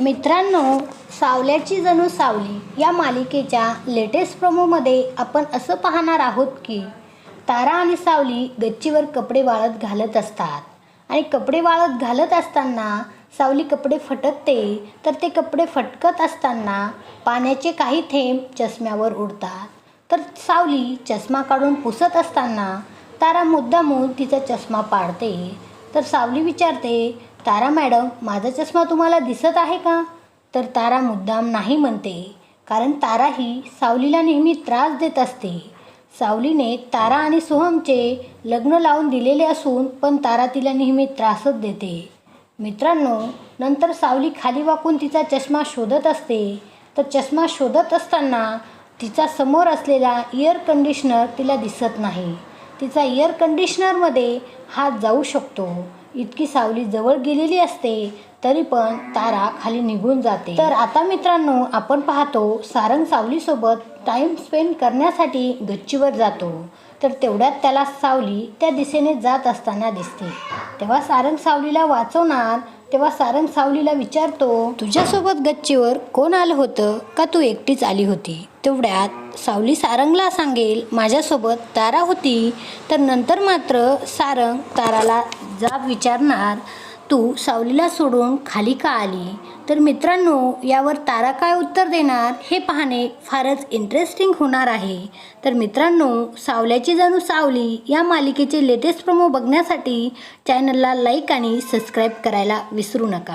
मित्रांनो सावल्याची जणू सावली या मालिकेच्या लेटेस्ट प्रोमोमध्ये आपण असं पाहणार आहोत की तारा आणि सावली गच्चीवर कपडे वाळत घालत असतात. आणि कपडे वाळत घालत असताना सावली कपडे फटकते तर ते कपडे फटकत असताना पाण्याचे काही थेंब चष्म्यावर उडतात. तर सावली चष्मा काढून पुसत असताना तारा मुद्दामून तिचा चष्मा पाडते. तर सावली विचारते तारा मॅडम माझा चष्मा तुम्हाला दिसत आहे का? तर तारा मुद्दाम नाही म्हणते कारण तारा ही सावलीला नेहमी त्रास देत असते. सावलीने तारा आणि सोहमचे लग्न लावून दिलेले असून पण तारा तिला नेहमी त्रासच देते. मित्रांनो नंतर सावली खाली वाकून तिचा चष्मा शोधत असते. तर चष्मा शोधत असताना तिचा समोर असलेला एअर कंडिशनर तिला दिसत नाही. तिचा एअर कंडिशनरमध्ये हात जाऊ शकतो. इतकी सावली जवळ गेलेली असते तरी पण तारा खाली निघून जाते. तर आता मित्रांनो आपण पाहतो सारंग सावलीसोबत टाईम स्पेंड करण्यासाठी गच्चीवर जातो. तर तेवढ्यात त्याला सावली त्या दिशेने जात असताना दिसते. तेव्हा सारंग सावलीला वाचवणार तेव्हा सारंग सावलीला विचारतो तुझ्यासोबत गच्चीवर कोण आलं होतं? का तू एकटीच आली होती? तेवढ्यात सावली सारंगला सांगेल माझ्यासोबत तारा होती. तर नंतर मात्र सारंग ताराला जाब विचारणार तू सावलीला सोडून खाली का आली? तर मित्रांनो यावर तारा काय उत्तर देणार हे पाहणे फारच इंटरेस्टिंग होणार आहे. तर मित्रांनो सावल्याची जणू सावली या मालिकेचे लेटेस्ट प्रमो बघण्यासाठी चॅनलला लाईक आणि सबस्क्राईब करायला विसरू नका.